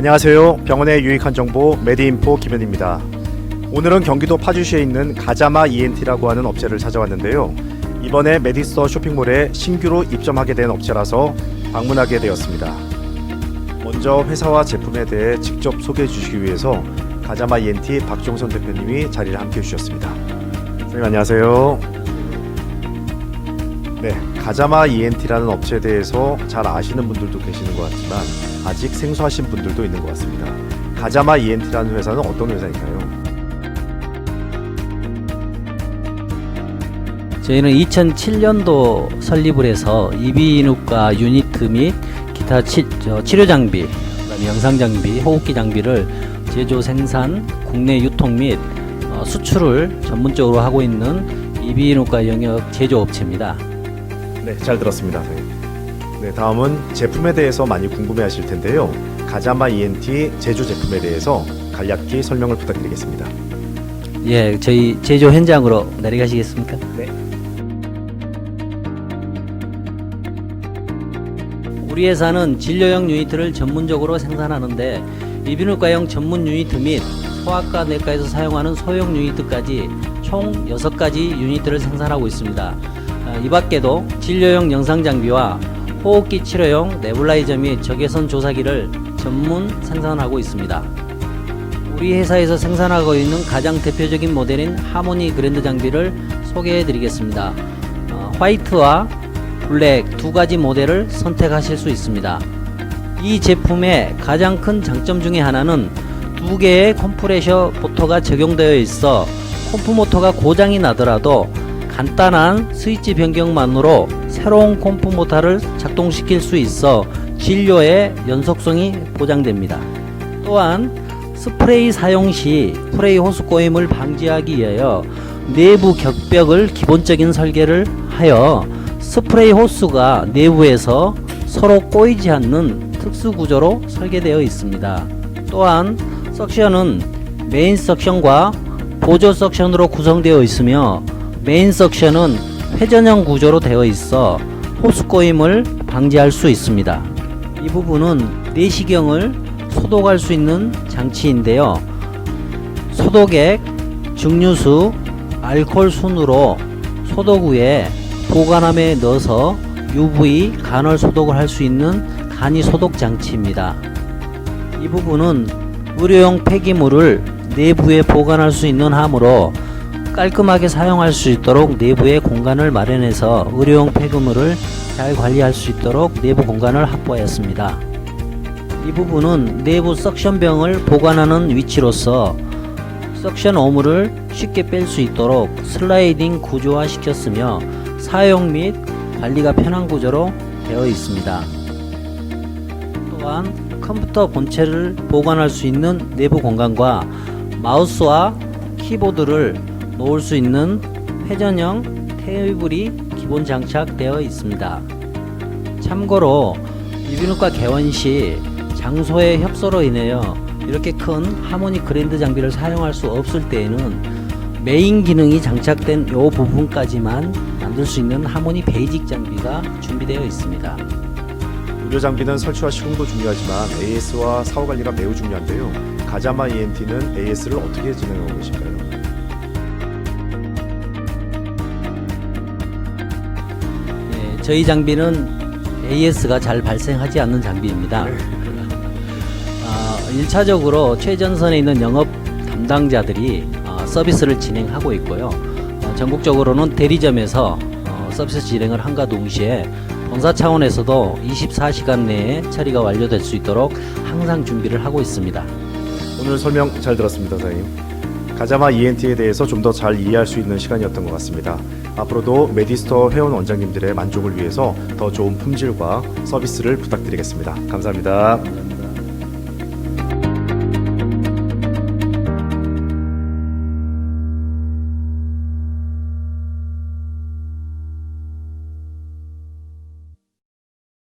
안녕하세요. 병원의 유익한 정보 메디인포 김현입니다. 오늘은 경기도 파주시에 있는 가자마 ENT라고 하는 업체를 찾아왔는데요. 이번에 메디스터 쇼핑몰에 신규로 입점하게 된 업체라서 방문하게 되었습니다. 먼저 회사와 제품에 대해 직접 소개해 주시기 위해서 가자마 ENT 박종선 대표님이 자리를 함께 해주셨습니다. 선생님 안녕하세요. 네, 가자마 ENT라는 업체에 대해서 잘 아시는 분들도 계시는 것 같지만 아직 생소하신 분들도 있는 것 같습니다. 가자마 ENT라는 회사는 어떤 회사인가요? 저희는 2007년도 설립을 해서 이비인후과 유니트 및 기타 치, 저, 치료 장비, 영상 장비, 호흡기 장비를 제조 생산, 국내 유통 및 어, 수출을 전문적으로 하고 있는 이비인후과 영역 제조 업체입니다. 네, 잘 들었습니다, 선생님. 네, 다음은 제품에 대해서 많이 궁금해 하실 텐데요. 가자마 ENT 제조 제품에 대해서 간략히 설명을 부탁드리겠습니다. 예, 저희 제조 현장으로 내려가시겠습니까? 네. 우리 회사는 진료용 유니트를 전문적으로 생산하는데 이비인후과용 전문 유니트 및 소아과 내과에서 사용하는 소형 유니트까지 총 6가지 유니트를 생산하고 있습니다. 아, 이 밖에도 진료용 영상 장비와 호흡기 치료용 네블라이저 및 적외선 조사기를 전문 생산하고 있습니다. 우리 회사에서 생산하고 있는 가장 대표적인 모델인 하모니 그랜드 장비를 소개해 드리겠습니다. 어, 화이트와 블랙 두 가지 모델을 선택하실 수 있습니다. 이 제품의 가장 큰 장점 중에 하나는 두 개의 컴프레셔 모터가 적용되어 있어 컴프 모터가 고장이 나더라도 간단한 스위치 변경만으로 새로운 컴프 모터를 작동시킬 수 있어 진료의 연속성이 보장됩니다. 또한 스프레이 사용 시 스프레이 호스 꼬임을 방지하기 위하여 내부 격벽을 기본적인 설계를 하여 스프레이 호스가 내부에서 서로 꼬이지 않는 특수 구조로 설계되어 있습니다. 또한 석션은 메인 석션과 보조 석션으로 구성되어 있으며 메인 석션은 회전형 구조로 되어 있어 호스 꼬임을 방지할 수 있습니다. 이 부분은 내시경을 소독할 수 있는 장치인데요. 소독액, 증류수, 알코올 순으로 소독 후에 보관함에 넣어서 UV 간헐 소독을 할 수 있는 간이 소독 장치입니다. 이 부분은 의료용 폐기물을 내부에 보관할 수 있는 함으로 깔끔하게 사용할 수 있도록 내부에 공간을 마련해서 의료용 폐기물을 잘 관리할 수 있도록 내부 공간을 확보하였습니다. 이 부분은 내부 석션병을 보관하는 위치로서 석션 오물을 쉽게 뺄 수 있도록 슬라이딩 구조화 시켰으며 사용 및 관리가 편한 구조로 되어 있습니다. 또한 컴퓨터 본체를 보관할 수 있는 내부 공간과 마우스와 키보드를 놓을 수 있는 회전형 테이블이 기본 장착되어 있습니다. 참고로 이비인후과 개원 시 장소의 협소로 인하여 이렇게 큰 하모니 그랜드 장비를 사용할 수 없을 때에는 메인 기능이 장착된 이 부분까지만 만들 수 있는 하모니 베이직 장비가 준비되어 있습니다. 의료 장비는 설치와 시공도 중요하지만 AS와 사후 관리가 매우 중요한데요. 가자마 ENT는 AS를 어떻게 진행하고 계신가요? 저희 장비는 AS가 잘 발생하지 않는 장비입니다. 아, 1차적으로 최전선에 있는 영업 담당자들이 어, 서비스를 진행하고 있고요. 어, 전국적으로는 대리점에서 어, 서비스 진행을 한가 동시에 본사 차원에서도 24시간 내에 처리가 완료될 수 있도록 항상 준비를 하고 있습니다. 오늘 설명 잘 들었습니다, 선생님. 가자마 ENT에 대해서 좀 더 잘 이해할 수 있는 시간이었던 것 같습니다. 앞으로도 메디스터 회원 원장님들의 만족을 위해서 더 좋은 품질과 서비스를 부탁드리겠습니다. 감사합니다.